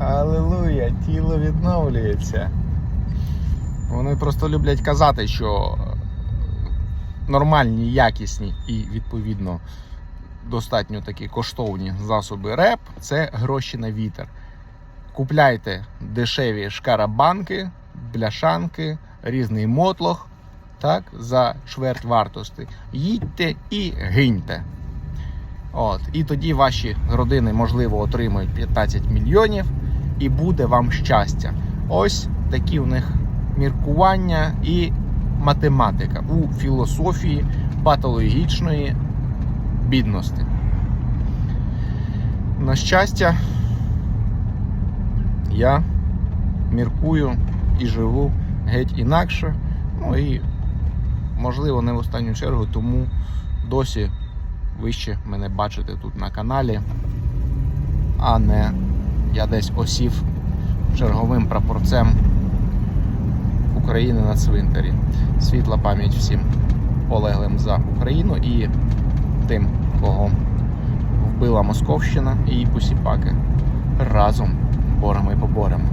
Алілуя, тіло відновлюється. Вони просто люблять казати, що нормальні, якісні і відповідно достатньо такі коштовні засоби РЕП це гроші на вітер. Купляйте дешеві шкарабанки, бляшанки, різний мотлох так, за чверть вартості. Їдьте і гиньте. От, і тоді ваші родини, можливо, отримають 15 мільйонів і буде вам щастя. Ось такі у них міркування і математика у філософії патологічної бідності. На щастя, я міркую і живу геть інакше. Ну і, можливо, не в останню чергу, тому досі ви ще мене бачите тут на каналі, а не я десь осів черговим прапорцем України на цвинтарі. Світла пам'ять всім полеглим за Україну і тим, кого вбила Московщина і посіпаки. Разом боремо і поборемо.